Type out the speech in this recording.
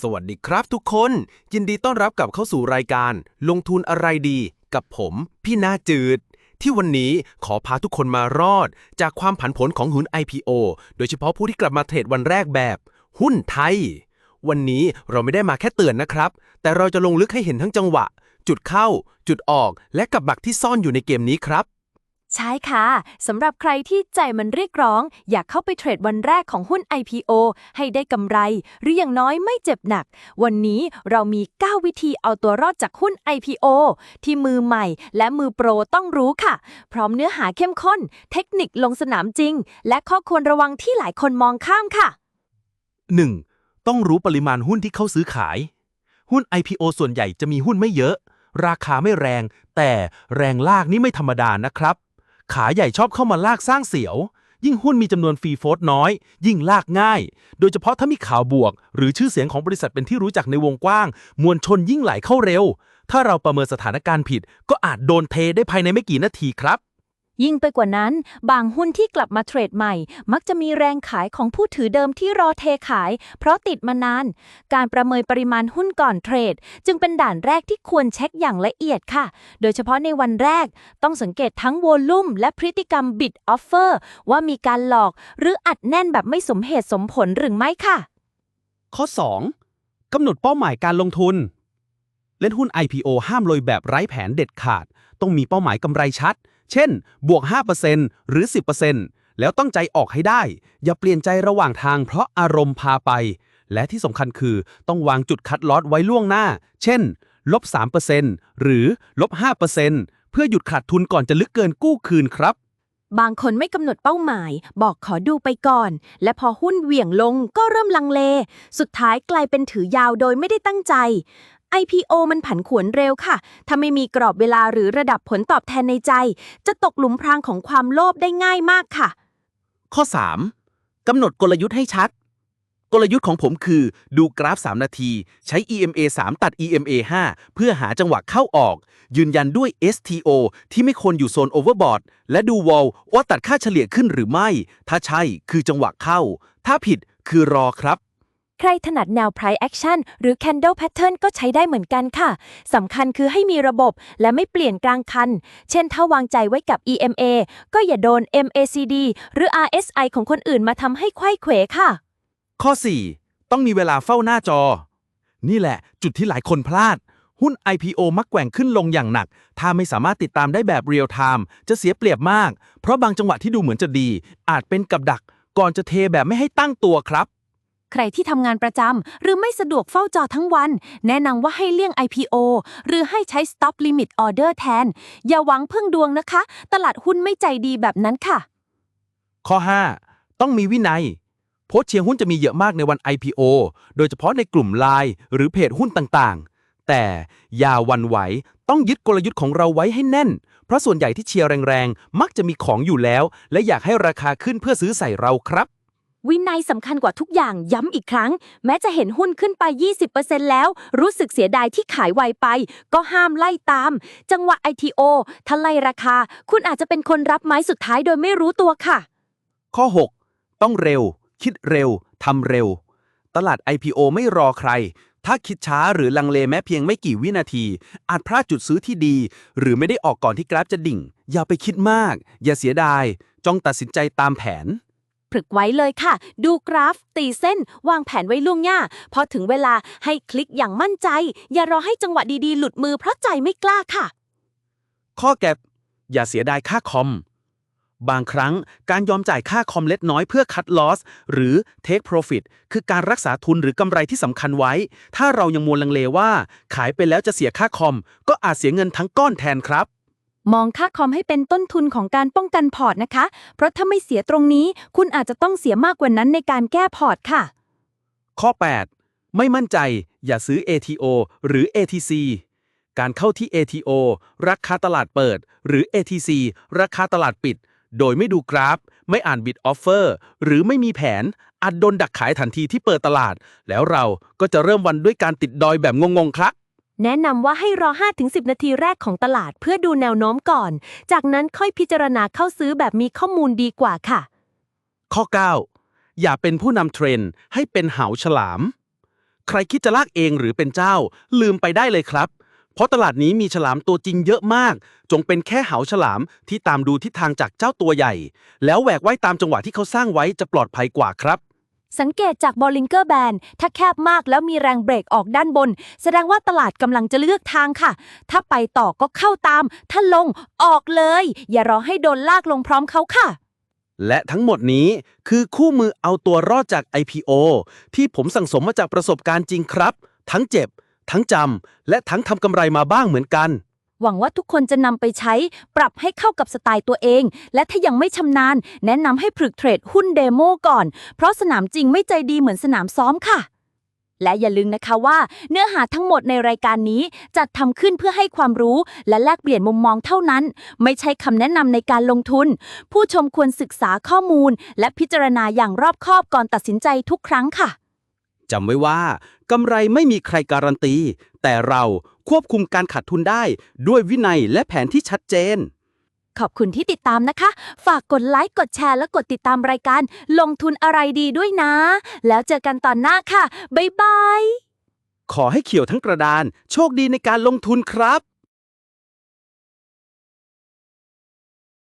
สวัสดีครับทุกคน ยินดีต้อนรับกลับเข้าสู่รายการ ลงทุนอะไรดี กับผม พี่นาจืด ที่วันนี้ขอพาทุกคนมารอด จากความผันผวนของหุ้น IPO โดยเฉพาะผู้ที่กลับมาเทรดวันแรกแบบ หุ้นไทย วันนี้เราไม่ได้มาแค่เตือนนะครับ แต่เราจะลงลึกให้เห็นทั้งจังหวะ จุดเข้า จุดออก และกับดักที่ซ่อนอยู่ในเกมนี้ครับ ใช่ค่ะสำหรับใครที่ใจมันเรียกร้อง อยากเข้าไปเทรดวันแรกของหุ้น IPO ให้ได้กำไร หรืออย่างน้อยไม่เจ็บหนัก วันนี้เรามี 9 วิธีเอาตัวรอดจากหุ้น IPO ที่มือใหม่และมือโปรต้องรู้ค่ะ พร้อมเนื้อหาเข้มข้น เทคนิคลงสนามจริง และข้อควรระวังที่หลายคนมองข้ามค่ะ 1. ต้องรู้ปริมาณหุ้นที่เข้าซื้อขาย หุ้น IPO ส่วนใหญ่จะมีหุ้นไม่เยอะ ราคาไม่แรง แต่แรงลากนี่ไม่ธรรมดานะครับ ขาใหญ่ชอบเข้ามาลากสร้างเสียว ยิ่งหุ้นมีจำนวนฟรีโฟลต์น้อย ยิ่งลากง่าย โดยเฉพาะถ้ามีข่าวบวก หรือชื่อเสียงของบริษัทเป็นที่รู้จักในวงกว้าง มวลชนยิ่งไหลเข้าเร็ว ถ้าเราประเมินสถานการณ์ผิด ก็อาจโดนเทได้ภายในไม่กี่นาทีครับ ยิ่งไปกว่านั้น บางหุ้นที่กลับมาเทรดใหม่ มักจะมีแรงขายของผู้ถือเดิมที่รอเทขาย เพราะติดมานาน การประเมินปริมาณหุ้นก่อนเทรด จึงเป็นด่านแรกที่ควรเช็คอย่างละเอียดค่ะ โดยเฉพาะในวันแรก ต้องสังเกตทั้งโวลุ่มและพฤติกรรมบิดออฟเฟอร์ว่ามีการหลอกหรืออัดแน่นแบบไม่สมเหตุสมผลหรือไม่ค่ะ ข้อ 2. กำหนดเป้าหมายการลงทุน เล่นหุ้น IPO ห้ามลอยแบบไร้แผนเด็ดขาด ต้องมีเป้าหมายกำไรชัด เช่น บวก 5%หรือ 10%แล้วต้องใจออกให้ได้ อย่าเปลี่ยนใจระหว่างทางเพราะอารมณ์พาไป และที่สำคัญคือต้องวางจุดคัดลอตไว้ล่วงหน้า เช่น ลบ 3%หรือลบ 5%เพื่อหยุดขาดทุนก่อนจะลึกเกินกู้คืนครับบางคนไม่กำหนดเป้าหมาย บอกขอดูไปก่อน และพอหุ้นเหวี่ยงลงก็เริ่มลังเล สุดท้ายกลายเป็นถือยาวโดยไม่ได้ตั้งใจ IPO มันผันผวนเร็วค่ะ ถ้าไม่มีกรอบเวลาหรือระดับผลตอบแทนในใจ จะตกหลุมพรางของความโลภได้ง่ายมากค่ะ ข้อ 3. กำหนดกลยุทธ์ให้ชัด กลยุทธ์ของผมคือดูกราฟ 3 นาที ใช้ EMA 3 ตัด EMA 5 เพื่อหาจังหวะเข้าออก ยืนยันด้วย STO ที่ไม่ควรอยู่โซนโอเวอร์บอทและดูวอลว่าตัดค่าเฉลี่ยขึ้นหรือไม่ ถ้าใช่คือจังหวะเข้า ถ้าผิดคือรอครับ ใครถนัดแนว price action หรือ candle pattern ก็ใช้ได้เหมือนกันค่ะ สำคัญคือให้มีระบบและไม่เปลี่ยนกลางคัน เช่นถ้าวางใจไว้กับ EMA ก็อย่าโดน MACD หรือ RSI ของคนอื่นมาทำให้ไขว้เขวค่ะ ข้อ 4. ต้องมีเวลาเฝ้าหน้าจอ นี่แหละ จุดที่หลายคนพลาด หุ้น IPO มักแกว่งขึ้นลงอย่างหนัก ถ้าไม่สามารถติดตามได้แบบเรียลไทม์จะเสียเปรียบมาก เพราะบางจังหวะที่ดูเหมือนจะดี อาจเป็นกับดัก ก่อนจะเทแบบไม่ให้ตั้งตัวครับ ใครที่ทำงานประจำหรือไม่สะดวกเฝ้าจอทั้งวัน แนะนำว่าให้เลี่ยง IPO หรือให้ใช้ stop limit order แทน อย่าหวังพึ่งดวงนะคะ ตลาดหุ้นไม่ใจดีแบบนั้นค่ะ ข้อ 5. ต้องมีวินัย โพสต์เชียร์หุ้นจะมีเยอะมากในวัน IPO โดยเฉพาะในกลุ่มไลน์หรือเพจหุ้นต่างๆ แต่อย่าวันไหวต้องยึดกลยุทธ์ของเราไว้ให้แน่น เพราะส่วนใหญ่ที่เชียร์แรงๆ มักจะมีของอยู่แล้ว และอยากให้ราคาขึ้นเพื่อซื้อใส่เราครับ วินัยสำคัญกว่าทุกอย่างย้ำอีกครั้ง แม้จะเห็นหุ้นขึ้นไป 20%แล้ว รู้สึกเสียดายที่ขายไวไป ก็ห้ามไล่ตาม จังหวะ ITO ถ้าไล่ราคา คุณอาจจะเป็นคนรับไม้สุดท้ายโดยไม่รู้ตัวค่ะ ข้อ 6 ต้องเร็ว คิดเร็วทำเร็ว ตลาด IPO ไม่รอใคร ถ้าคิดช้าหรือลังเลแม้เพียงไม่กี่วินาที อาจพลาดจุดซื้อที่ดี หรือไม่ได้ออกก่อนที่กราฟจะดิ่ง อย่าไปคิดมาก อย่าเสียดาย จ้องตัดสินใจตามแผน ผลึกไว้เลยค่ะ ดูกราฟ ตีเส้น วางแผนไว้ล่วงหน้า พอถึงเวลาให้คลิกอย่างมั่นใจ อย่ารอให้จังหวะดีๆ หลุดมือเพราะใจไม่กล้าค่ะ ข้อแก็บ อย่าเสียดายค่าคอม บางครั้งการยอมจ่ายค่าคอมเล็กน้อยเพื่อคัดลอสหรือ take profit คือการรักษาทุนหรือกำไรที่สำคัญไว้ ถ้าเรายังมัวลังเลว่า ขายไปแล้วจะเสียค่าคอม ก็อาจเสียเงินทั้งก้อนแทนครับ มองค่าคอมให้เป็นต้นทุนของการป้องกันพอร์ตนะคะ เพราะถ้าไม่เสียตรงนี้ คุณอาจจะต้องเสียมากกว่านั้นในการแก้พอร์ตค่ะ ข้อ 8 ไม่มั่นใจ อย่าซื้อ ATO หรือ ATC การเข้าที่ ATO ราคาตลาดเปิด หรือ ATC ราคาตลาดปิด โดยไม่ดูกราฟ ไม่อ่านบิดออฟเฟอร์หรือไม่มีแผนอาจโดนดักขายทันทีที่เปิดตลาด แล้วเราก็จะเริ่มวันด้วยการติดดอยแบบงงๆครับ แนะนำว่าให้รอ 5-10 นาทีแรกของตลาดเพื่อดูแนวโน้มก่อน จากนั้นค่อยพิจารณาเข้าซื้อแบบมีข้อมูลดีกว่าค่ะ ข้อ 9 อย่าเป็นผู้นำเทรนด์ให้เป็นเหาฉลาม ใครคิดจะลากเองหรือเป็นเจ้า ลืมไปได้เลยครับ เพราะตลาดนี้มีฉลามตัวจริงเยอะมาก จงเป็นแค่เหาฉลามที่ตามดูทิศทางจากเจ้าตัวใหญ่ แล้วแหวกว่ายตามจังหวะที่เขาสร้างไว้จะปลอดภัยกว่าครับ สังเกตจากบอลลิงเกอร์แบนถ้าแคบมากแล้วมีแรงเบรกออกด้านบน แสดงว่าตลาดกำลังจะเลือกทางค่ะ ถ้าไปต่อก็เข้าตาม ถ้าลงออกเลย อย่ารอให้โดนลากลงพร้อมเขาค่ะ และทั้งหมดนี้คือคู่มือเอาตัวรอดจาก IPO ที่ผมสั่งสมมาจากประสบการณ์จริงครับ ทั้งเจ็บ ทั้งจำและทั้งทำกำไรมาบ้างเหมือนกัน หวังว่าทุกคนจะนำไปใช้ปรับให้เข้ากับสไตล์ตัวเอง และถ้ายังไม่ชำนาญ แนะนำให้ฝึกเทรดหุ้นเดโมก่อน เพราะสนามจริงไม่ใจดีเหมือนสนามซ้อมค่ะ และอย่าลืมนะคะว่า เนื้อหาทั้งหมดในรายการนี้จัดทำขึ้นเพื่อให้ความรู้และแลกเปลี่ยนมุมมองเท่านั้น ไม่ใช่คำแนะนำในการลงทุน ผู้ชมควรศึกษาข้อมูล และพิจารณาอย่างรอบคอบก่อนตัดสินใจทุกครั้งค่ะ จำไว้ว่ากำไรไม่มีใครการันตี แต่เราควบคุมการขาดทุนได้ด้วยวินัยและแผนที่ชัดเจน ขอบคุณที่ติดตามนะคะ ฝากกดไลค์กดแชร์และกดติดตามรายการ ลงทุนอะไรดีด้วยนะ แล้วเจอกันตอนหน้าค่ะ บ๊ายบาย ขอให้เขียวทั้งกระดาน โชคดีในการลงทุนครับ